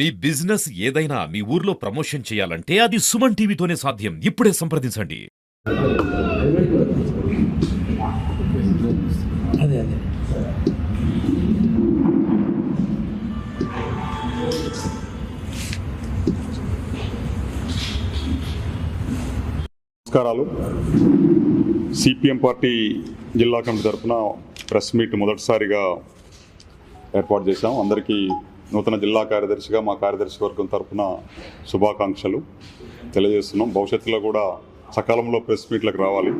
మీ business ఏదైనా మీ ఊర్లో promotion చేయాలంటే అది సుమన్ టీవీతోనే సాధ్యం. ఇప్పుడే సంప్రదించండి. అదే అదే. నమస్కారాలు. సిపిఎం పార్టీ జిల్లా కమిటీ తరఫున ప్రెస్ మీట్ మొదటిసారిగా ఏర్పాటు చేశాం. అందరికీ నూతన జిల్లా కార్యదర్శిగా మా కార్యదర్శి వర్గం తరఫున శుభాకాంక్షలు తెలియజేస్తున్నాం. భవిష్యత్తులో కూడా సకాలంలో ప్రెస్ మీట్లకు రావాలి.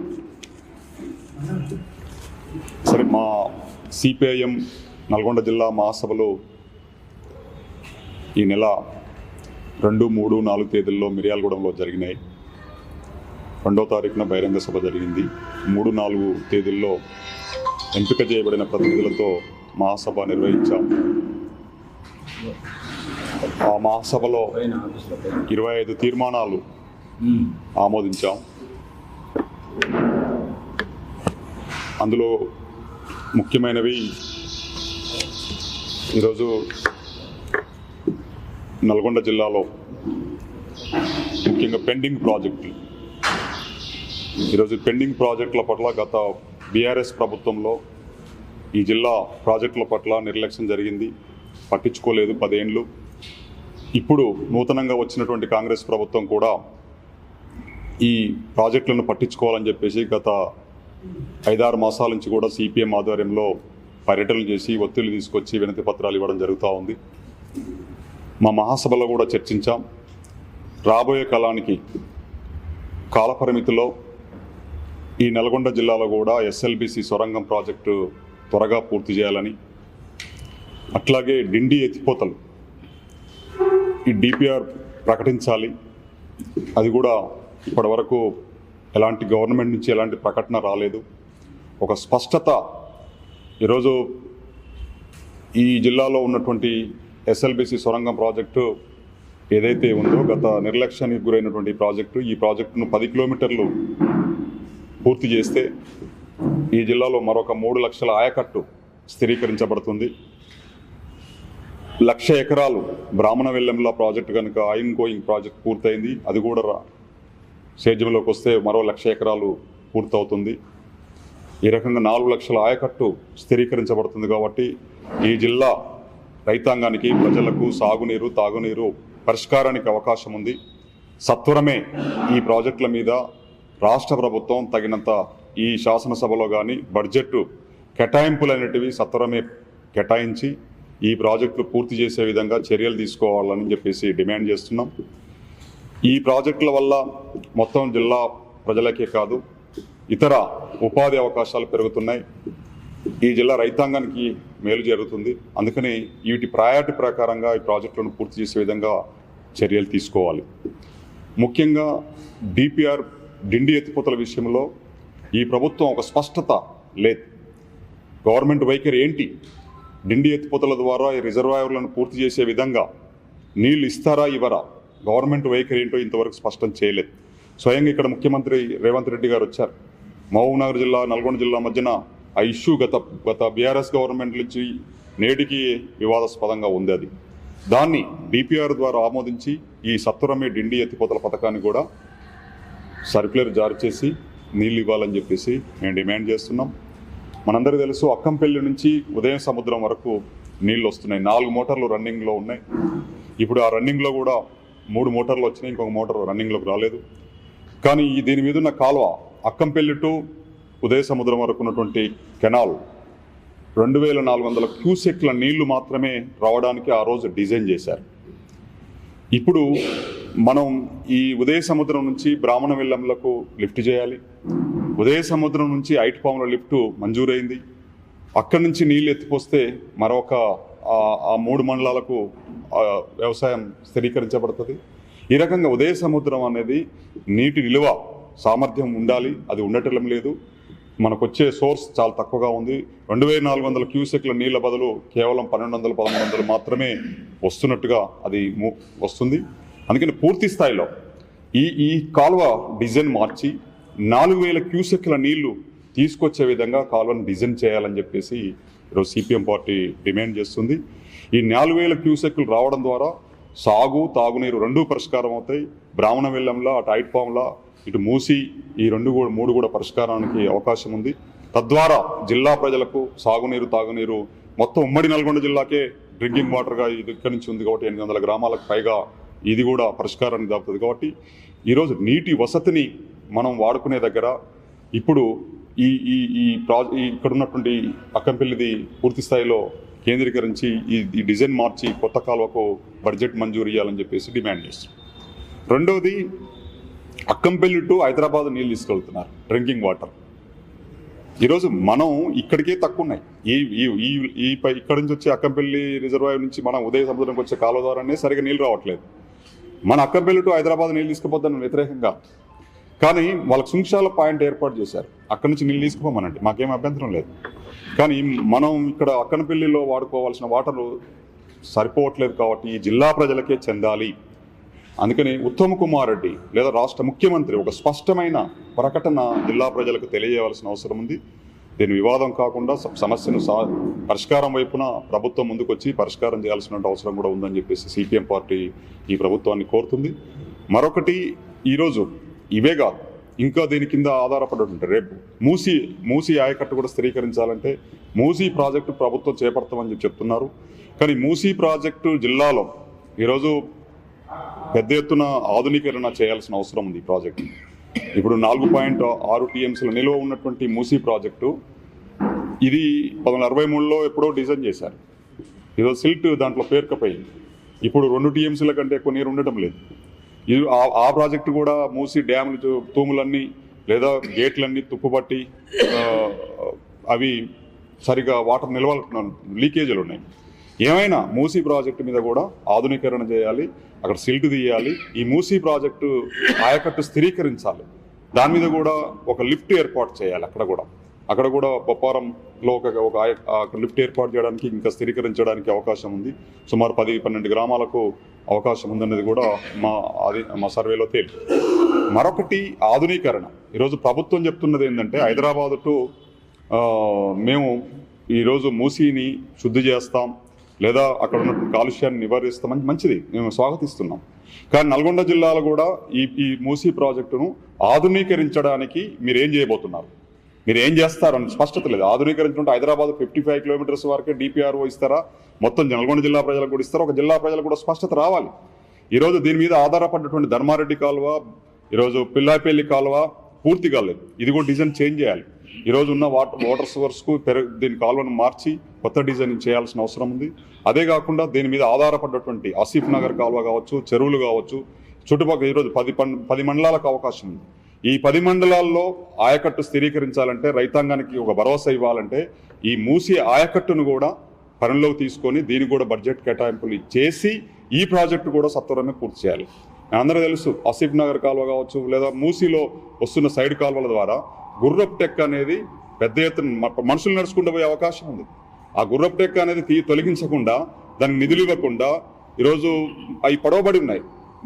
సరే మా సిపిఐఎం నల్గొండ జిల్లా మహాసభలో ఈ నెల రెండు మూడు నాలుగు తేదీల్లో మిర్యాలగూడెంలో జరిగినాయి. రెండో తారీఖున బహిరంగ సభ జరిగింది. మూడు నాలుగు తేదీల్లో ఎంపిక చేయబడిన ప్రతినిధులతో మహాసభ నిర్వహించాం. ఆ మహాసభలో ఇరవై ఐదు తీర్మానాలు ఆమోదించాం. అందులో ముఖ్యమైనవి ఈరోజు నల్గొండ జిల్లాలో ముఖ్యంగా పెండింగ్ ప్రాజెక్టులు ఈరోజు పెండింగ్ ప్రాజెక్టుల పట్ల గత బీఆర్ఎస్ ప్రభుత్వంలో ఈ జిల్లా ప్రాజెక్టుల పట్ల నిర్లక్ష్యం జరిగింది. పట్టించుకోలేదు పదేండ్లు. ఇప్పుడు నూతనంగా వచ్చినటువంటి కాంగ్రెస్ ప్రభుత్వం కూడా ఈ ప్రాజెక్టులను పట్టించుకోవాలని చెప్పేసి గత ఐదారు మాసాల నుంచి కూడా సిపిఎం ఆధ్వర్యంలో పర్యటనలు చేసి ఒత్తిళ్ళు తీసుకొచ్చి వినతి పత్రాలు ఇవ్వడం జరుగుతూ ఉంది. మా మహాసభలో కూడా చర్చించాం. రాబోయే కాలానికి కాలపరిమితిలో ఈ నల్గొండ జిల్లాలో కూడా ఎస్ఎల్బిసి సొరంగం ప్రాజెక్టు త్వరగా పూర్తి చేయాలని అట్లాగే డిండి ఎత్తిపోతలు. ఈ డిపిఆర్ ప్రకటించాలి. అది కూడా ఇప్పటివరకు ఎలాంటి గవర్నమెంట్ నుంచి ఎలాంటి ప్రకటన రాలేదు. ఒక స్పష్టత ఈరోజు ఈ జిల్లాలో ఉన్నటువంటి ఎస్ఎల్బిసి సొరంగం ప్రాజెక్టు ఏదైతే ఉందో గత నిర్లక్ష్యానికి గురైనటువంటి ప్రాజెక్టు ఈ ప్రాజెక్టును పది కిలోమీటర్లు పూర్తి చేస్తే ఈ జిల్లాలో మరొక మూడు లక్షల ఆయకట్టు స్థిరీకరించబడుతుంది. లక్ష ఎకరాలు బ్రాహ్మణ వెల్లెంల ప్రాజెక్టు కనుక ఐన్ గోయింగ్ ప్రాజెక్ట్ పూర్తయింది. అది కూడా రా- సేద్యంలోకి వస్తే మరో లక్ష ఎకరాలు పూర్తవుతుంది. ఈ రకంగా నాలుగు లక్షల ఆయకట్టు స్థిరీకరించబడుతుంది కాబట్టి ఈ జిల్లా రైతాంగానికి ప్రజలకు సాగునీరు తాగునీరు పరిష్కారానికి అవకాశం ఉంది. సత్వరమే ఈ ప్రాజెక్టుల మీద రాష్ట్ర ప్రభుత్వం తగినంత ఈ శాసనసభలో కానీ బడ్జెట్ కేటాయింపులు అనేటివి సత్వరమే కేటాయించి ఈ ప్రాజెక్టులు పూర్తి చేసే విధంగా చర్యలు తీసుకోవాలని చెప్పేసి డిమాండ్ చేస్తున్నాం. ఈ ప్రాజెక్టుల వల్ల మొత్తం జిల్లా ప్రజలకే కాదు ఇతర ఉపాధి అవకాశాలు పెరుగుతున్నాయి. ఈ జిల్లా రైతాంగానికి మేలు జరుగుతుంది. అందుకని వీటి ప్రయారిటీ ప్రకారంగా ఈ ప్రాజెక్టులను పూర్తి చేసే విధంగా చర్యలు తీసుకోవాలి. ముఖ్యంగా డిపిఆర్ డిండి ఎత్తిపోతల విషయంలో ఈ ప్రభుత్వం ఒక స్పష్టత లేదు. గవర్నమెంట్ వైఖరి ఏంటి? డిండి ఎత్తిపోతల ద్వారా ఈ రిజర్వాయర్లను పూర్తి చేసే విధంగా నీళ్ళు ఇస్తారా ఇవ్వరా? గవర్నమెంట్ వైఖరి ఏంటో ఇంతవరకు స్పష్టం చేయలేదు. స్వయంగా ఇక్కడ ముఖ్యమంత్రి రేవంత్ రెడ్డి గారు వచ్చారు. మహబూబ్నగర్ జిల్లా నల్గొండ జిల్లా మధ్యన ఆ ఇష్యూ గత గత బీఆర్ఎస్ గవర్నమెంట్ నుంచి నేటికి వివాదాస్పదంగా ఉంది అది. దాన్ని డిపిఆర్ ద్వారా ఆమోదించి ఈ సత్వరమే డిండి ఎత్తిపోతల పథకాన్ని కూడా సర్క్యులర్ జారీ చేసి నీళ్ళు ఇవ్వాలని చెప్పేసి మేము డిమాండ్ చేస్తున్నాం. మనందరికీ తెలుసు అక్కంపల్లి నుంచి ఉదయం సముద్రం వరకు నీళ్ళు వస్తున్నాయి. నాలుగు మోటార్లు రన్నింగ్లో ఉన్నాయి. ఇప్పుడు ఆ రన్నింగ్లో కూడా మూడు మోటార్లు వచ్చినాయి. ఇంకొక మోటార్ రన్నింగ్లోకి రాలేదు. కానీ ఈ దీని మీద ఉన్న కాలువ అక్కంపల్లి టు ఉదయ సముద్రం వరకు ఉన్నటువంటి కెనాల్ రెండు వేల నాలుగు వందల క్యూసెక్ల నీళ్ళు మాత్రమే రావడానికి ఆ రోజు డిజైన్ చేశారు. ఇప్పుడు మనం ఈ ఉదయ సముద్రం నుంచి బ్రాహ్మణ వెల్లంలకు లిఫ్ట్ చేయాలి. ఉదయ సముద్రం నుంచి ఐట్ పాముల లిఫ్ట్ మంజూరైంది. అక్కడి నుంచి నీళ్ళు ఎత్తిపోస్తే మరొక ఆ- మూడు మండలాలకు వ్యవసాయం స్థిరీకరించబడుతుంది. ఈ రకంగా ఉదయ సముద్రం అనేది నీటి నిల్వ సామర్థ్యం ఉండాలి అది ఉండటం లేదు. మనకు వచ్చే సోర్స్ చాలా తక్కువగా ఉంది. రెండు వేల నాలుగు వందల క్యూసెక్ల నీళ్ళ బదులు కేవలం పన్నెండు వందల పదమూడు వందలు మాత్రమే వస్తున్నట్టుగా అది వస్తుంది. అందుకని పూర్తి స్థాయిలో ఈ ఈ కాలువ డిజైన్ మార్చి నాలుగు వేల క్యూసెక్ల నీళ్ళు తీసుకొచ్చే విధంగా కాలువను డిజైన్ చేయాలని చెప్పేసి ఈరోజు సిపిఎం పార్టీ డిమాండ్ చేస్తుంది. ఈ నాలుగు వేల క్యూసెక్లు రావడం ద్వారా సాగు తాగునీరు రెండూ పరిష్కారం అవుతాయి. బ్రాహ్మణ వెల్లంలా అటు ఐట్ పాంలా ఇటు మూసి ఈ రెండు కూడా మూడు కూడా పరిష్కారానికి అవకాశం ఉంది. తద్వారా జిల్లా ప్రజలకు సాగునీరు తాగునీరు మొత్తం ఉమ్మడి నల్గొండ జిల్లాకే డ్రింకింగ్ వాటర్గా ఇది ఇక్కడి నుంచి ఉంది కాబట్టి ఎనిమిది వందల గ్రామాలకు పైగా ఇది కూడా పరిష్కారానికి దాపుతుంది కాబట్టి ఈరోజు నీటి వసతిని మనం వాడుకునే దగ్గర ఇప్పుడు ఈ ఈ ఈ ప్రా ఈ ఇక్కడ ఉన్నటువంటి అక్కంపల్లిది పూర్తి స్థాయిలో కేంద్రీకరించి ఈ ఈ డిజైన్ మార్చి కొత్త కాలువకు బడ్జెట్ మంజూరు ఇవ్వాలని చెప్పేసి డిమాండ్ చేస్తాం రెండవది అక్కంపల్లి టు హైదరాబాద్ నీళ్ళు తీసుకెళ్తున్నారు డ్రింకింగ్ వాటర్. ఈరోజు మనం ఇక్కడికే తక్కువ ఉన్నాయి ఈ ఈ ఈ ఇక్కడ నుంచి వచ్చే అక్కంపల్లి రిజర్వాయర్ నుంచి మనం ఉదయ సముద్రంకి వచ్చే కాలువ ద్వారానే సరిగా నీళ్ళు రావట్లేదు. మన అక్కంపల్లి టు హైదరాబాద్ నీళ్ళు తీసుకుపోతాను వ్యతిరేకంగా కానీ వాళ్ళకి సుంక్షాల పాయింట్ ఏర్పాటు చేశారు. అక్కడి నుంచి నీళ్ళు తీసుకుపోమనండి. మాకేం అభ్యంతరం లేదు. కానీ మనం ఇక్కడ అక్కనపల్లిలో వాడుకోవాల్సిన వాటర్ సరిపోవట్లేదు కాబట్టి ఈ జిల్లా ప్రజలకే చెందాలి. అందుకని ఉత్తమ్ కుమార్ రెడ్డి లేదా రాష్ట్ర ముఖ్యమంత్రి ఒక స్పష్టమైన ప్రకటన జిల్లా ప్రజలకు తెలియజేయవలసిన అవసరం ఉంది. దీని వివాదం కాకుండా సమస్యను సా పరిష్కారం వైపున ప్రభుత్వం ముందుకొచ్చి పరిష్కారం చేయాల్సిన అవసరం కూడా ఉందని చెప్పేసి సిపిఎం పార్టీ ఈ ప్రభుత్వాన్ని కోరుతుంది. మరొకటి ఈరోజు ఇవే కాదు ఇంకా దీని కింద ఆధారపడి రేపు మూసి మూసి ఆయకట్టు కూడా స్థిరీకరించాలంటే మూసీ ప్రాజెక్టు ప్రభుత్వం చేపడతామని చెప్పి చెప్తున్నారు. కానీ మూసీ ప్రాజెక్టు జిల్లాలో ఈరోజు పెద్ద ఎత్తున ఆధునీకరణ చేయాల్సిన అవసరం ఉంది ఈ ప్రాజెక్టు. ఇప్పుడు నాలుగు పాయింట్ ఆరు టీఎంసీల నిల్వ ఉన్నటువంటి మూసీ ప్రాజెక్టు ఇది పంతొమ్మిది అరవై మూడులో ఎప్పుడో డిజైన్ చేశారు. ఈరోజు సిల్ట్ దాంట్లో పేర్కపోయింది. ఇప్పుడు రెండు టీఎంసీల కంటే ఎక్కువ నీరు ఉండటం లేదు. ఇది ఆ- ఆ ప్రాజెక్టు కూడా మూసి డ్యాములు తూములన్నీ లేదా గేట్లన్నీ తుప్పుపట్టి అవి సరిగా వాటర్ నిల్వ లీకేజీలు ఉన్నాయి. ఏమైనా మూసీ ప్రాజెక్టు మీద కూడా ఆధునీకరణ చేయాలి అక్కడ సిల్ట్ తీయాలి ఈ మూసీ ప్రాజెక్టు ఆయకట్టు స్థిరీకరించాలి. దాని మీద కూడా ఒక లిఫ్ట్ ఏర్పాటు చేయాలి అక్కడ కూడా. అక్కడ కూడా బొప్పారంలో ఒక ఒక ఆయ- లిఫ్ట్ ఏర్పాటు చేయడానికి ఇంకా స్థిరీకరించడానికి అవకాశం ఉంది. సుమారు పది పన్నెండు గ్రామాలకు అవకాశం ఉందన్నది కూడా మా అది మా సర్వేలో తేలి మరొకటి ఆధునీకరణ. ఈరోజు ప్రభుత్వం చెప్తున్నది ఏంటంటే హైదరాబాద్ టు మేము ఈరోజు మూసీని శుద్ధి చేస్తాం లేదా అక్కడ ఉన్నటువంటి కాలుష్యాన్ని నివారిస్తామని మంచిది. మేము స్వాగతిస్తున్నాం. కానీ నల్గొండ జిల్లాలో కూడా ఈ ఈ మూసీ ప్రాజెక్టును ఆధునీకరించడానికి మీరు ఏం చేయబోతున్నారు? మీరు ఏం చేస్తారని స్పష్టత లేదు. ఆధునీకరించుకుంటే హైదరాబాద్ ఫిఫ్టీ ఫైవ్ కిలోమీటర్స్ వరకే డిపిఆర్ఓ ఇస్తారా? మొత్తం నల్గొండ జిల్లా ప్రజలకు కూడా ఇస్తారు. ఒక జిల్లా ప్రజలకు కూడా స్పష్టత రావాలి. ఈరోజు దీని మీద ఆధారపడినటువంటి ధర్మారెడ్డి కాలువ ఈరోజు పిల్లాపల్లి కాలువ పూర్తి కాలేదు. ఇది కూడా డిజైన్ చేంజ్ చేయాలి. ఈరోజు ఉన్న వాటర్ వాటర్ సోర్స్కు పెరుగు దీని కాలువను మార్చి కొత్త డిజైన్ చేయాల్సిన అవసరం ఉంది. అదే కాకుండా దీని మీద ఆధారపడ్డటువంటి ఆసిఫ్ నగర్ కాలువ కావచ్చు చెరువులు కావచ్చు చుట్టుపక్కల ఈరోజు పది పది మండలాలకు అవకాశం ఉంది. ఈ పది మండలాల్లో ఆయకట్టు స్థిరీకరించాలంటే రైతాంగానికి ఒక భరోసా ఇవ్వాలంటే ఈ మూసి ఆయకట్టును కూడా పనిలోకి తీసుకొని దీనికి కూడా బడ్జెట్ కేటాయింపులు చేసి ఈ ప్రాజెక్టు కూడా సత్వరమే పూర్తి చేయాలి. అందరూ తెలుసు ఆసిఫ్ నగర్ కాలువ కావచ్చు లేదా మూసీలో వస్తున్న సైడ్ కాలువల ద్వారా గుర్రప్ టెక్ అనేది పెద్ద ఎత్తున మనుషులు నడుచుకుంటూ పోయే అవకాశం ఉంది. ఆ గుర్రప్ టెక్ అనేది తొలగించకుండా దానికి నిధులు ఇవ్వకుండా ఈరోజు అవి పడవబడి ఉన్నాయి.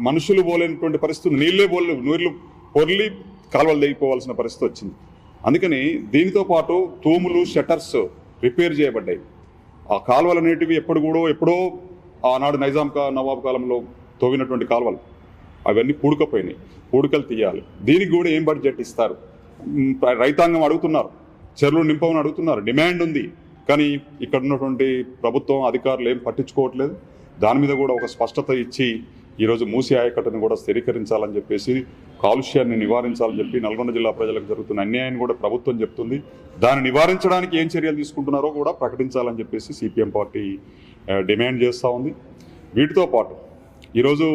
మనుషులు పోలేనటువంటి పరిస్థితి నీళ్ళే పోలే నీళ్ళు పొర్లి కాలువలు తెగిపోవాల్సిన పరిస్థితి వచ్చింది. అందుకని దీనితో పాటు తూములు షటర్స్ రిపేర్ చేయబడ్డాయి. ఆ కాలువలు అనేటివి ఎప్పుడు కూడా ఎప్పుడో ఆనాడు నైజాం కా నవాబ్ కాలంలో తోవినటువంటి కాలువలు. అవన్నీ పూడుకపోయినాయి. పూడికలు తీయాలి. దీనికి కూడా ఏం బడ్జెట్ ఇస్తారు? రైతాంగం అడుగుతున్నారు. చెరువులు నింపమని అడుగుతున్నారు. డిమాండ్ ఉంది. కానీ ఇక్కడ ఉన్నటువంటి ప్రభుత్వం అధికారులు ఏం పట్టించుకోవట్లేదు. దాని మీద కూడా ఒక స్పష్టత ఇచ్చి ఈరోజు మూసి ఆయకట్టును కూడా స్థిరీకరించాలని చెప్పేసి కాలుష్యాన్ని నివారించాలని చెప్పి నల్గొండ జిల్లా ప్రజలకు జరుగుతున్న అన్యాయాన్ని కూడా ప్రభుత్వం చెప్తుంది. దాన్ని నివారించడానికి ఏం చర్యలు తీసుకుంటున్నారో కూడా ప్రకటించాలని చెప్పేసి సిపిఎం పార్టీ డిమాండ్ చేస్తూ ఉంది. వీటితో పాటు ఈరోజు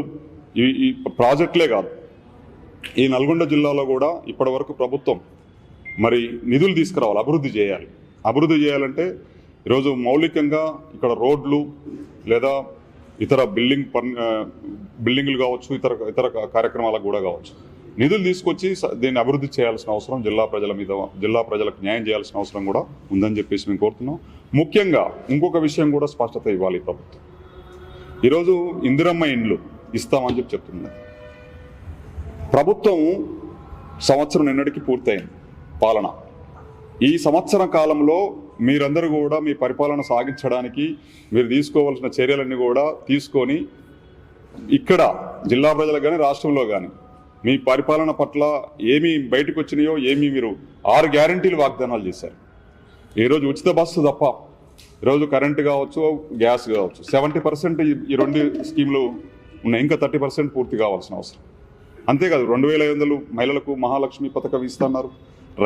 ఈ ఈ ప్రాజెక్టులే కాదు ఈ నల్గొండ జిల్లాలో కూడా ఇప్పటివరకు ప్రభుత్వం మరి నిధులు తీసుకురావాలి అభివృద్ధి చేయాలి. అభివృద్ధి చేయాలంటే ఈరోజు మౌలికంగా ఇక్కడ రోడ్లు లేదా ఇతర బిల్డింగ్ పన్ బిల్డింగ్లు కావచ్చు ఇతర ఇతర కార్యక్రమాలకు కూడా కావచ్చు. నిధులు తీసుకొచ్చి దీన్ని అభివృద్ధి చేయాల్సిన అవసరం జిల్లా ప్రజల మీద జిల్లా ప్రజలకు న్యాయం చేయాల్సిన అవసరం కూడా ఉందని చెప్పేసి మేము కోరుతున్నాం. ముఖ్యంగా ఇంకొక విషయం కూడా స్పష్టత ఇవ్వాలి ప్రభుత్వం. ఈరోజు ఇందిరమ్మ ఇండ్లు ఇస్తామని చెప్పి చెప్తున్నది ప్రభుత్వం సంవత్సరం నిన్నటికి పూర్తయింది పాలన. ఈ సంవత్సర కాలంలో మీరందరూ కూడా మీ పరిపాలన సాగించడానికి మీరు తీసుకోవాల్సిన చర్యలన్నీ కూడా తీసుకొని ఇక్కడ జిల్లా ప్రజలకు కానీ రాష్ట్రంలో కానీ మీ పరిపాలన పట్ల ఏమి బయటకు వచ్చినాయో ఏమి మీరు ఆరు గ్యారంటీలు వాగ్దానాలు చేశారు. ఈరోజు ఉచిత బస్సు తప్ప ఈరోజు కరెంటు కావచ్చు గ్యాస్ కావచ్చు. సెవెంటీ పర్సెంట్ ఈ రెండు స్కీమ్లు ఉన్నాయి. ఇంకా థర్టీ పర్సెంట్ పూర్తి కావాల్సిన అవసరం. అంతేకాదు రెండు వేల ఐదు వందలు మహిళలకు మహాలక్ష్మి పథకం ఇస్తున్నారు.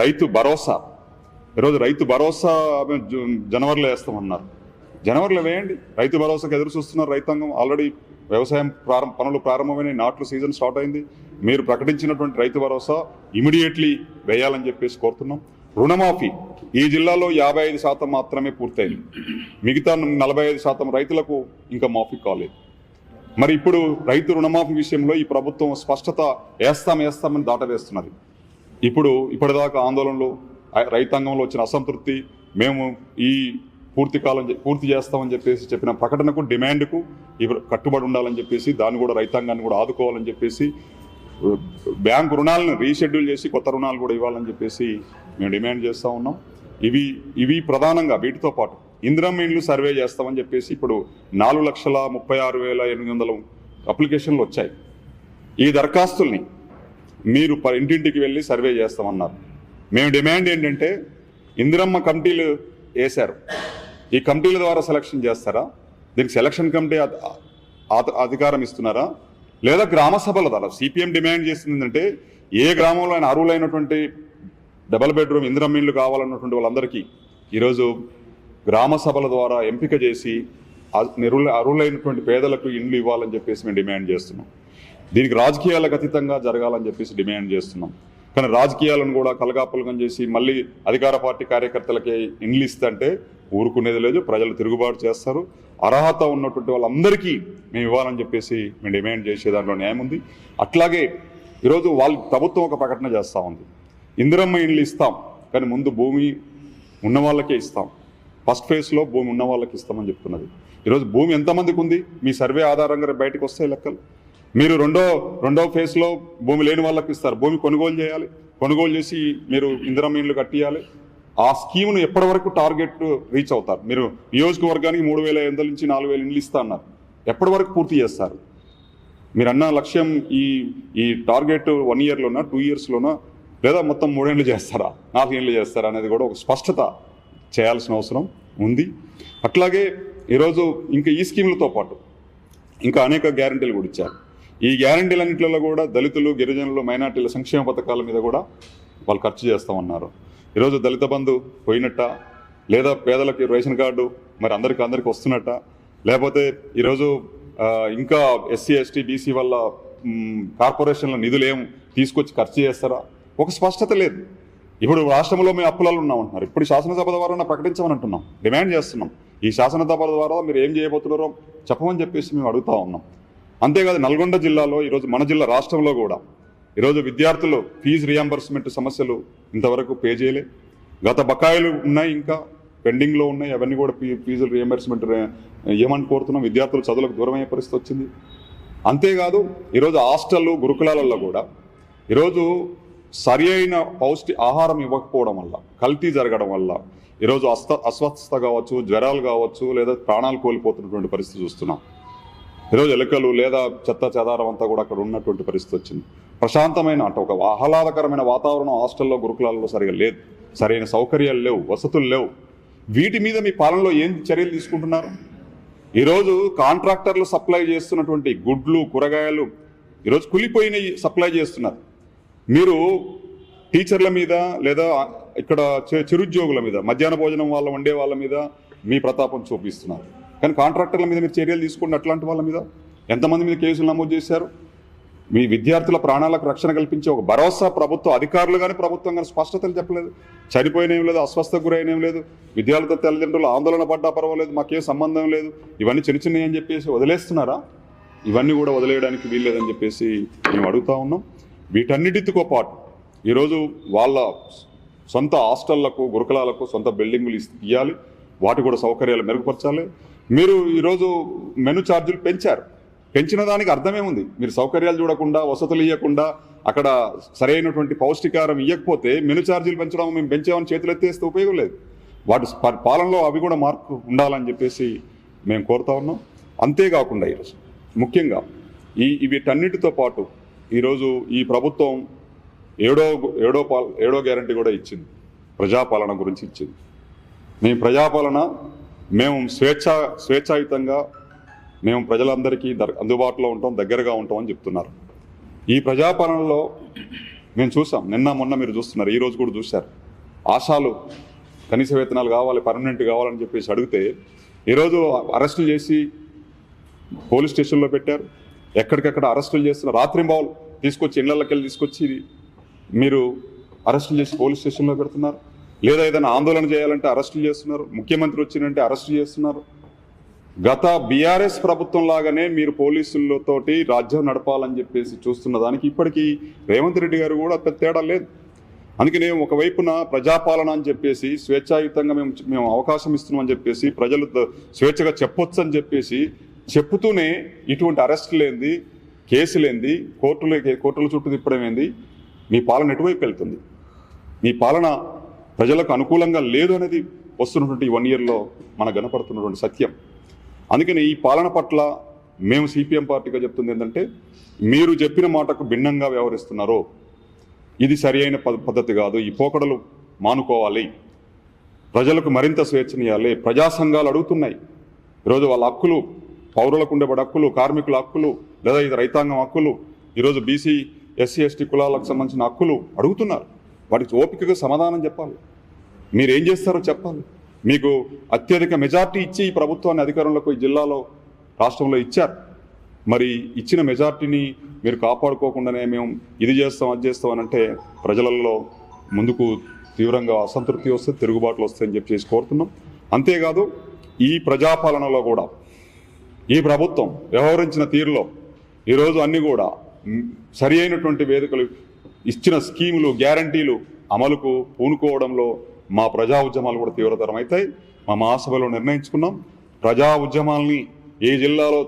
రైతు భరోసా. ఈరోజు రైతు భరోసా జనవరిలో వేస్తామన్నారు. జనవరిలో వేయండి. రైతు భరోసాకి ఎదురు చూస్తున్నారు రైతాంగం. ఆల్రెడీ వ్యవసాయం ప్రారంభ పనులు ప్రారంభమైన నాట్లు సీజన్ స్టార్ట్ అయింది. మీరు ప్రకటించినటువంటి రైతు భరోసా ఇమీడియట్లీ వేయాలని చెప్పేసి కోరుతున్నాం. రుణమాఫీ. ఈ జిల్లాలో యాభై ఐదు శాతం మాత్రమే పూర్తయింది. మిగతా నలభై ఐదు శాతం రైతులకు ఇంకా మాఫీ కాలేదు. మరి ఇప్పుడు రైతు రుణమాఫీ విషయంలో ఈ ప్రభుత్వం స్పష్టత వేస్తాం వేస్తామని దాటవేస్తున్నది. ఇప్పుడు ఇప్పటిదాకా ఆందోళనలు రైతాంగంలో వచ్చిన అసంతృప్తి మేము ఈ పూర్తి కాలం పూర్తి చేస్తామని చెప్పేసి చెప్పిన ప్రకటనకు డిమాండ్కు ఇవి కట్టుబడి ఉండాలని చెప్పేసి దాన్ని కూడా రైతాంగాన్ని కూడా ఆదుకోవాలని చెప్పేసి బ్యాంకు రుణాలను రీషెడ్యూల్ చేసి కొత్త రుణాలు కూడా ఇవ్వాలని చెప్పేసి మేము డిమాండ్ చేస్తూ ఉన్నాం. ఇవి ఇవి ప్రధానంగా వీటితో పాటు ఇందిరమ్మ ఇండ్లు సర్వే చేస్తామని చెప్పేసి ఇప్పుడు నాలుగు లక్షల ముప్పై ఆరు వేల ఎనిమిది వందల అప్లికేషన్లు వచ్చాయి. ఈ దరఖాస్తుల్ని మీరు ప- ఇంటింటికి వెళ్ళి సర్వే చేస్తామన్నారు. మేము డిమాండ్ ఏంటంటే ఇందిరమ్మ కమిటీలు వేశారు. ఈ కమిటీల ద్వారా సెలక్షన్ చేస్తారా? దీనికి సెలక్షన్ కమిటీ అధికారం ఇస్తున్నారా? లేదా గ్రామ సభల ద్వారా సిపిఎం డిమాండ్ చేస్తుంది ఏంటంటే ఏ గ్రామంలో అయినా అరువులైనటువంటి డబల్ బెడ్రూమ్ ఇందిరమ్మ ఇల్లు కావాలన్నటువంటి వాళ్ళందరికీ ఈరోజు గ్రామ సభల ద్వారా ఎంపిక చేసి నిరుల అరువులైనటువంటి పేదలకు ఇండ్లు ఇవ్వాలని చెప్పేసి మేము డిమాండ్ చేస్తున్నాం. దీనికి రాజకీయాలకు అతీతంగా జరగాలని చెప్పేసి డిమాండ్ చేస్తున్నాం. కానీ రాజకీయాలను కూడా కలగాపులగం చేసి మళ్ళీ అధికార పార్టీ కార్యకర్తలకే ఇండ్లు ఇస్తుంటే ఊరుకునేది లేదు ప్రజలు తిరుగుబాటు చేస్తారు. అర్హత ఉన్నటువంటి వాళ్ళందరికీ మేము ఇవ్వాలని చెప్పేసి మేము డిమాండ్ చేసే దాంట్లో న్యాయం ఉంది. అట్లాగే ఈరోజు వాళ్ళు ప్రభుత్వం ఒక ప్రకటన చేస్తూ ఉంది. ఇందిరమ్మ ఇండ్లు ఇస్తాం కానీ ముందు భూమి ఉన్న వాళ్ళకే ఇస్తాం. ఫస్ట్ ఫేజ్లో భూమి ఉన్న వాళ్ళకి ఇస్తామని చెప్తున్నది. ఈరోజు భూమి ఎంతమందికి ఉంది? మీ సర్వే ఆధారంగా బయటకు వస్తాయి లెక్కలు. మీరు రెండో రెండో ఫేజ్లో భూమి లేని వాళ్ళకి ఇస్తారు. భూమి కొనుగోలు చేయాలి. కొనుగోలు చేసి మీరు ఇందిరమ్మ ఇండ్లు కట్టియాలి. ఆ స్కీమ్ను ఎప్పటి వరకు టార్గెట్ రీచ్ అవుతారు? మీరు నియోజకవర్గానికి మూడు వేల ఐదు వందల నుంచి నాలుగు వేల ఇండ్లు ఇస్తా అన్నారు. ఎప్పటి వరకు పూర్తి చేస్తారు? మీరు అన్న లక్ష్యం ఈ ఈ టార్గెట్ వన్ ఇయర్లోనా టూ ఇయర్స్లోనా లేదా మొత్తం మూడేళ్ళు చేస్తారా నాలుగేళ్ళు చేస్తారా అనేది కూడా ఒక స్పష్టత చేయాల్సిన అవసరం ఉంది. అట్లాగే ఈరోజు ఇంకా ఈ స్కీములతో పాటు ఇంకా అనేక గ్యారంటీలు కూడా ఇచ్చారు. ఈ గ్యారంటీలన్నింటిలో కూడా దళితులు గిరిజనులు మైనార్టీల సంక్షేమ పథకాల మీద కూడా వాళ్ళు ఖర్చు చేస్తామన్నారు. ఈరోజు దళిత బంధు పోయినట్ట లేదా పేదలకి రేషన్ కార్డు మరి అందరికి అందరికి వస్తున్నట్ట లేకపోతే ఈరోజు ఇంకా ఎస్సీ ఎస్టీ బీసీ వల్ల కార్పొరేషన్ల నిధులు ఏం తీసుకొచ్చి ఖర్చు చేస్తారా? ఒక స్పష్టత లేదు. ఇప్పుడు రాష్ట్రంలో మేము అప్పులలో ఉన్నామంటున్నారు. ఇప్పుడు శాసనసభ ద్వారా ప్రకటించమని అంటున్నాం. డిమాండ్ చేస్తున్నాం. ఈ శాసనసభ ద్వారా మీరు ఏం చేయబోతున్నారో చెప్పమని చెప్పేసి మేము అడుగుతా ఉన్నాం. అంతేకాదు నల్గొండ జిల్లాలో ఈరోజు మన జిల్లా రాష్ట్రంలో కూడా ఈరోజు విద్యార్థులు ఫీజు రియంబర్స్మెంట్ సమస్యలు ఇంతవరకు పే చేయలే. గత బకాయిలు ఉన్నాయి ఇంకా పెండింగ్లో ఉన్నాయి అవన్నీ కూడా ఫీ ఫీజులు రియంబర్స్మెంట్ ఏమని కోరుతున్నాం? విద్యార్థులు చదువులకు దూరమయ్యే పరిస్థితి వచ్చింది. అంతేకాదు ఈరోజు హాస్టళ్ళు గురుకులాలలో కూడా ఈరోజు సరి అయిన పౌష్టి ఆహారం ఇవ్వకపోవడం వల్ల కల్తీ జరగడం వల్ల ఈరోజు అస్త అస్వస్థత కావచ్చు జ్వరాలు కావచ్చు లేదా ప్రాణాలు కోల్పోతున్నటువంటి పరిస్థితి చూస్తున్నాం. ఈరోజు ఎలుకలు లేదా చెత్త చెదారం అంతా కూడా అక్కడ ఉన్నటువంటి పరిస్థితి వచ్చింది. ప్రశాంతమైన అంటే ఒక ఆహ్లాదకరమైన వాతావరణం హాస్టల్లో గురుకులాల్లో సరిగా లేదు. సరైన సౌకర్యాలు లేవు వసతులు లేవు. వీటి మీద మీ పాలనలో ఏం చర్యలు తీసుకుంటున్నారు? ఈరోజు కాంట్రాక్టర్లు సప్లై చేస్తున్నటువంటి గుడ్లు కూరగాయలు ఈరోజు కులిపోయినవి సప్లై చేస్తున్నారు. మీరు టీచర్ల మీద లేదా ఇక్కడ చిరుద్యోగుల మీద మధ్యాహ్న భోజనం వాళ్ళ వండే వాళ్ళ మీద మీ ప్రతాపం చూపిస్తున్నారు. కానీ కాంట్రాక్టర్ల మీద మీరు చర్యలు తీసుకున్న అట్లాంటి వాళ్ళ మీద? ఎంతమంది మీద కేసులు నమోదు చేశారు? మీ విద్యార్థుల ప్రాణాలకు రక్షణ కల్పించే ఒక భరోసా ప్రభుత్వ అధికారులు కానీ ప్రభుత్వం కానీ స్పష్టతలు చెప్పలేదు. చనిపోయినేం లేదు అస్వస్థకు గురైనేం లేదు విద్యార్థుల తల్లిదండ్రులు ఆందోళన పడ్డా పర్వాలేదు మాకేం సంబంధం లేదు ఇవన్నీ చిన్న చిన్నవి అని చెప్పేసి వదిలేస్తున్నారా? ఇవన్నీ కూడా వదిలేయడానికి వీల్లేదని చెప్పేసి మేము అడుగుతా ఉన్నాం. వీటన్నిటితో పాటు ఈరోజు వాళ్ళ సొంత హాస్టళ్ళకు గురుకులాలకు సొంత బిల్డింగులు ఇవ్వాలి వాటి కూడా సౌకర్యాలు మెరుగుపరచాలి. మీరు ఈరోజు మెను ఛార్జీలు పెంచారు. పెంచిన దానికి అర్థమేముంది మీరు సౌకర్యాలు చూడకుండా వసతులు ఇవ్వకుండా అక్కడ సరైనటువంటి పౌష్టికారం ఇవ్వకపోతే మెను ఛార్జీలు పెంచడం మేము పెంచామని చేతులు ఎత్తేస్తే ఉపయోగం లేదు. వాటి ప- పాలనలో అవి కూడా మార్పు ఉండాలని చెప్పేసి మేము కోరుతా ఉన్నాం. అంతేకాకుండా ఈరోజు ముఖ్యంగా ఈ వీటన్నిటితో పాటు ఈరోజు ఈ ప్రభుత్వం ఏడో ఏడో పాల ఏడో గ్యారంటీ కూడా ఇచ్చింది. ప్రజాపాలన గురించి ఇచ్చింది. మేము ప్రజాపాలన మేము స్వేచ్ఛ స్వేచ్ఛాయుతంగా మేము ప్రజలందరికీ అందుబాటులో ఉంటాం దగ్గరగా ఉంటాం అని చెప్తున్నారు. ఈ ప్రజాపాలనలో మేము చూసాం. నిన్న మొన్న మీరు చూస్తున్నారు. ఈ రోజు కూడా చూశారు. ఆశాలు కనీస వేతనాలు కావాలి పర్మనెంట్ కావాలని చెప్పేసి అడిగితే ఈరోజు అరెస్టులు చేసి పోలీస్ స్టేషన్లో పెట్టారు. ఎక్కడికక్కడ అరెస్టులు చేస్తున్నారు రాత్రింబావులు తీసుకొచ్చి ఇళ్ళకెళ్ళి తీసుకొచ్చి మీరు అరెస్టులు చేసి పోలీస్ స్టేషన్లో పెడుతున్నారు. లేదా ఏదైనా ఆందోళన చేయాలంటే అరెస్టులు చేస్తున్నారు. ముఖ్యమంత్రి వచ్చిందంటే అరెస్టు చేస్తున్నారు. గత బీఆర్ఎస్ ప్రభుత్వం లాగానే మీరు పోలీసులతోటి రాజ్యం నడపాలని చెప్పేసి చూస్తున్న దానికి ఇప్పటికీ రేవంత్ రెడ్డి గారు కూడా పెద్ద తేడా లేదు. అందుకనే ఒకవైపున ప్రజాపాలన అని చెప్పేసి స్వేచ్ఛాయుతంగా మేము మేము అవకాశం ఇస్తున్నామని చెప్పేసి ప్రజలు స్వేచ్ఛగా చెప్పొచ్చు అని చెప్పేసి చెప్తూనే ఇటువంటి అరెస్ట్ లేనిది కేసు లేనిది కోర్టులు కోర్టుల చుట్టూ తిప్పడం ఏంది? మీ పాలన ఎటువైపు వెళ్తుంది? మీ పాలన ప్రజలకు అనుకూలంగా లేదు అనేది వస్తున్నటువంటి వన్ ఇయర్లో మన కనపడుతున్నటువంటి సత్యం. అందుకని ఈ పాలన పట్ల మేము సిపిఎం పార్టీగా చెప్తుంది ఏంటంటే మీరు చెప్పిన మాటకు భిన్నంగా వ్యవహరిస్తున్నారో ఇది సరి అయిన ప- పద్ధతి కాదు. ఈ పోకడలు మానుకోవాలి. ప్రజలకు మరింత స్వేచ్ఛనియాలి. ప్రజా సంఘాలు అడుగుతున్నాయి. ఈరోజు వాళ్ళ హక్కులు పౌరులకు ఉండేవాడి హక్కులు కార్మికుల హక్కులు లేదా ఇది రైతాంగం హక్కులు ఈరోజు బీసీ ఎస్సీ ఎస్టీ కులాలకు సంబంధించిన హక్కులు అడుగుతున్నారు. వాటికి ఓపికగా సమాధానం చెప్పాలి. మీరు ఏం చేస్తారో చెప్పాలి. మీకు అత్యధిక మెజార్టీ ఇచ్చి ఈ ప్రభుత్వాన్ని అధికారంలోకి ఈ జిల్లాలో రాష్ట్రంలో ఇచ్చారు. మరి ఇచ్చిన మెజార్టీని మీరు కాపాడుకోకుండానే మేము ఇది చేస్తాం అది చేస్తాం అని అంటే ప్రజలలో ముందుకు తీవ్రంగా అసంతృప్తి వస్తే తిరుగుబాట్లు వస్తాయని చెప్పి చేసి కోరుతున్నాం. అంతేకాదు ఈ ప్రజాపాలనలో కూడా ఈ ప్రభుత్వం వ్యవహరించిన తీరులో ఈరోజు అన్నీ కూడా సరి అయినటువంటి వేదికలు ఇచ్చిన స్కీములు గ్యారంటీలు అమలుకు పూనుకోవడంలో మా ప్రజా ఉద్యమాలు కూడా తీవ్రతరం అవుతాయి మా మహాసభలో నిర్ణయించుకున్నాం. ప్రజా ఉద్యమాల్ని ఏ జిల్లాలో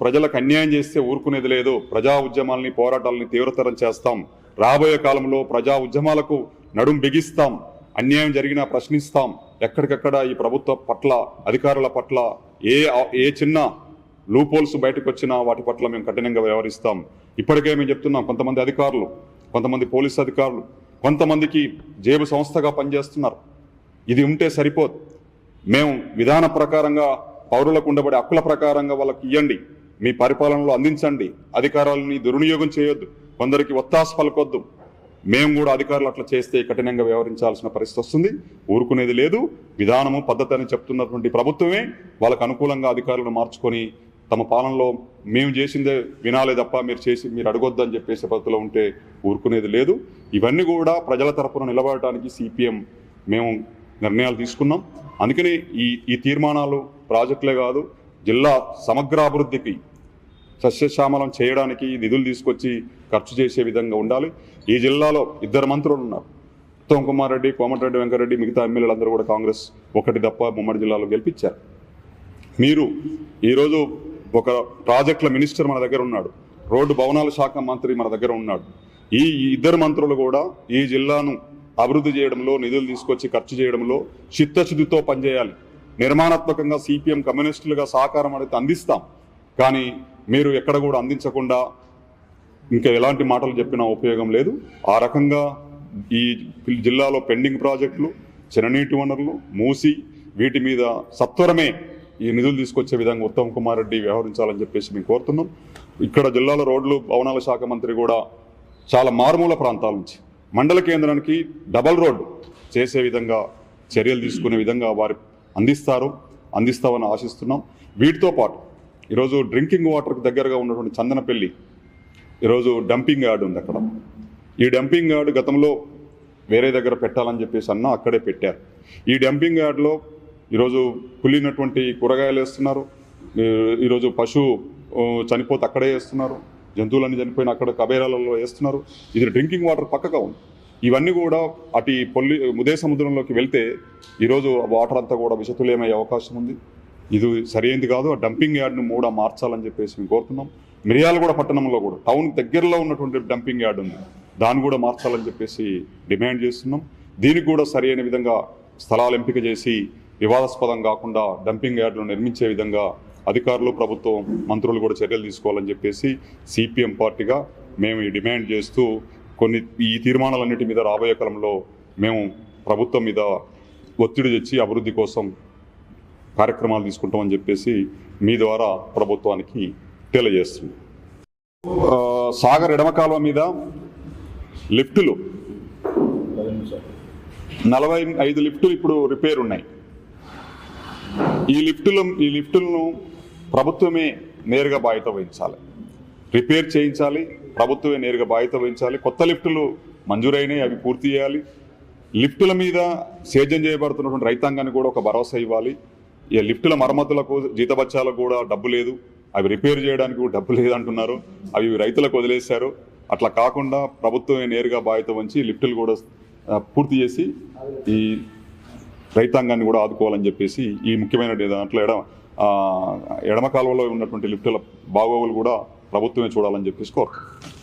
ప్రజలకు అన్యాయం చేస్తే ఊరుకునేది లేదు. ప్రజా ఉద్యమాల్ని పోరాటాలని తీవ్రతరం చేస్తాం. రాబోయే కాలంలో ప్రజా ఉద్యమాలకు నడుం బిగిస్తాం. అన్యాయం జరిగినా ప్రశ్నిస్తాం. ఎక్కడికక్కడ ఈ ప్రభుత్వ పట్ల అధికారుల పట్ల ఏ ఏ చిన్న లూపోల్స్ బయటకు వచ్చినా వాటి పట్ల మేము కఠినంగా వ్యవహరిస్తాం. ఇప్పటికే మేము చెప్తున్నాం కొంతమంది అధికారులు కొంతమంది పోలీస్ అధికారులు కొంతమందికి జేబు సంస్థగా పనిచేస్తున్నారు. ఇది ఉంటే సరిపోదు. మేము విధాన ప్రకారంగా పౌరులకు ఉండబడే హక్కుల ప్రకారంగా వాళ్ళకి ఇవ్వండి మీ పరిపాలనలో అందించండి. అధికారాలని దుర్వినియోగం చేయొద్దు. కొందరికి ఒత్తాస పలకొద్దు. మేము కూడా అధికారులు అట్లా చేస్తే కఠినంగా వ్యవహరించాల్సిన పరిస్థితి వస్తుంది. ఊరుకునేది లేదు. విధానము పద్ధతి అని చెప్తున్నటువంటి ప్రభుత్వమే వాళ్ళకు అనుకూలంగా అధికారులను మార్చుకొని తమ పాలనలో మేము చేసిందే వినాలే తప్ప మీరు చేసి మీరు అడగొద్దని చెప్పేసే పద్ధతిలో ఉంటే ఊరుకునేది లేదు. ఇవన్నీ కూడా ప్రజల తరపున నిలబడటానికి సిపిఎం మేము నిర్ణయాలు తీసుకున్నాం. అందుకని ఈ ఈ తీర్మానాలు ప్రాజెక్టులే కాదు జిల్లా సమగ్రాభివృద్ధికి సస్యశ్యామలం చేయడానికి నిధులు తీసుకొచ్చి ఖర్చు చేసే విధంగా ఉండాలి. ఈ జిల్లాలో ఇద్దరు మంత్రులు ఉన్నారు. ఉత్తమ్ కుమార్ రెడ్డి కోమటిరెడ్డి వెంకరెడ్డి మిగతా ఎమ్మెల్యేలందరూ కూడా కాంగ్రెస్ ఒకటి తప్ప ముమ్మడి జిల్లాలో గెలిపించారు. మీరు ఈరోజు ఒక ప్రాజెక్టుల మినిస్టర్ మన దగ్గర ఉన్నాడు. రోడ్డు భవనాల శాఖ మంత్రి మన దగ్గర ఉన్నాడు. ఈ ఇద్దరు మంత్రులు కూడా ఈ జిల్లాను అభివృద్ధి చేయడంలో నిధులు తీసుకొచ్చి ఖర్చు చేయడంలో చిత్తశుద్ధితో పనిచేయాలి. నిర్మాణాత్మకంగా సిపిఎం కమ్యూనిస్టులుగా సహకారం అనేది అందిస్తాం. కానీ మీరు ఎక్కడ కూడా అందించకుండా ఇంకా ఎలాంటి మాటలు చెప్పినా ఉపయోగం లేదు. ఆ రకంగా ఈ జిల్లాలో పెండింగ్ ప్రాజెక్టులు చిన్ననీటి వనరులు మూసి వీటి మీద సత్వరమే ఈ నిధులు తీసుకొచ్చే విధంగా ఉత్తమ్ కుమార్ రెడ్డి వ్యవహరించాలని చెప్పేసి మేము కోరుతున్నాం. ఇక్కడ జిల్లాలో రోడ్లు భవనాల శాఖ మంత్రి కూడా చాలా మారుమూల ప్రాంతాల నుంచి మండల కేంద్రానికి డబల్ రోడ్డు చేసే విధంగా చర్యలు తీసుకునే విధంగా వారు అందిస్తారు అందిస్తామని ఆశిస్తున్నాం. వీటితో పాటు ఈరోజు డ్రింకింగ్ వాటర్కి దగ్గరగా ఉన్నటువంటి చందనపల్లి ఈరోజు డంపింగ్ యార్డ్ ఉంది అక్కడ. ఈ డంపింగ్ యార్డ్ గతంలో వేరే దగ్గర పెట్టాలని చెప్పేసి అన్న అక్కడే పెట్టారు. ఈ డంపింగ్ యార్డ్లో ఈరోజు కుళ్ళినటువంటి కూరగాయలు వేస్తున్నారు. ఈరోజు పశువు చనిపోతే అక్కడే వేస్తున్నారు. జంతువులన్నీ చనిపోయిన అక్కడ కబేరాలలో వేస్తున్నారు. ఇది డ్రింకింగ్ వాటర్ పక్కగా ఉంది. ఇవన్నీ కూడా అటు పొల్లి ఉదయ సముద్రంలోకి వెళ్తే ఈరోజు ఆ వాటర్ అంతా కూడా విషతుల్యమయ్యే అవకాశం ఉంది. ఇది సరైనది కాదు. ఆ డంపింగ్ యార్డ్ను కూడా మార్చాలని చెప్పేసి మేము కోరుతున్నాం. మిరియాలగూడ పట్టణంలో కూడా టౌన్ దగ్గరలో ఉన్నటువంటి డంపింగ్ యార్డ్ ఉంది. దాన్ని కూడా మార్చాలని చెప్పేసి డిమాండ్ చేస్తున్నాం. దీనికి కూడా సరైన విధంగా స్థలాలు ఎంపిక చేసి వివాదాస్పదం కాకుండా డంపింగ్ యార్డులు నిర్మించే విధంగా అధికారులు ప్రభుత్వం మంత్రులు కూడా చర్యలు తీసుకోవాలని చెప్పేసి సిపిఎం పార్టీగా మేము ఈ డిమాండ్ చేస్తూ కొన్ని ఈ తీర్మానాలన్నిటి మీద రాబోయే కాలంలో మేము ప్రభుత్వం మీద ఒత్తిడి తెచ్చి అభివృద్ధి కోసం కార్యక్రమాలు తీసుకుంటామని చెప్పేసి మీ ద్వారా ప్రభుత్వానికి తెలియజేస్తుంది సాగర్ ఎడమ కాలువ మీద లిఫ్టులు. నలభై ఐదు లిఫ్టులు ఇప్పుడు రిపేర్ ఉన్నాయి. ఈ లిఫ్టులు ఈ లిఫ్టులను ప్రభుత్వమే నేరుగా బాధ్యత వహించాలి. రిపేర్ చేయించాలి ప్రభుత్వమే నేరుగా బాధ్యత వహించాలి. కొత్త లిఫ్టులు మంజూరైనాయి అవి పూర్తి చేయాలి. లిఫ్టుల మీద సేద్యం చేయబడుతున్నటువంటి రైతాంగాన్ని కూడా ఒక భరోసా ఇవ్వాలి. ఈ లిఫ్టుల మరమ్మతులకు జీతబత్యాలకు కూడా డబ్బు లేదు. అవి రిపేర్ చేయడానికి కూడా డబ్బు లేదంటున్నారు అవి రైతులకు వదిలేశారు. అట్లా కాకుండా ప్రభుత్వమే నేరుగా బాధ్యత వంచి లిఫ్టులు కూడా పూర్తి చేసి ఈ రైతాంగాన్ని కూడా ఆదుకోవాలని చెప్పేసి ఈ ముఖ్యమైన దాంట్లో ఎడమ ఎడమ కాలువలో ఉన్నటువంటి లిఫ్టుల బాగోగులు కూడా ప్రభుత్వమే చూడాలని చెప్పేసి కోరుతున్నాను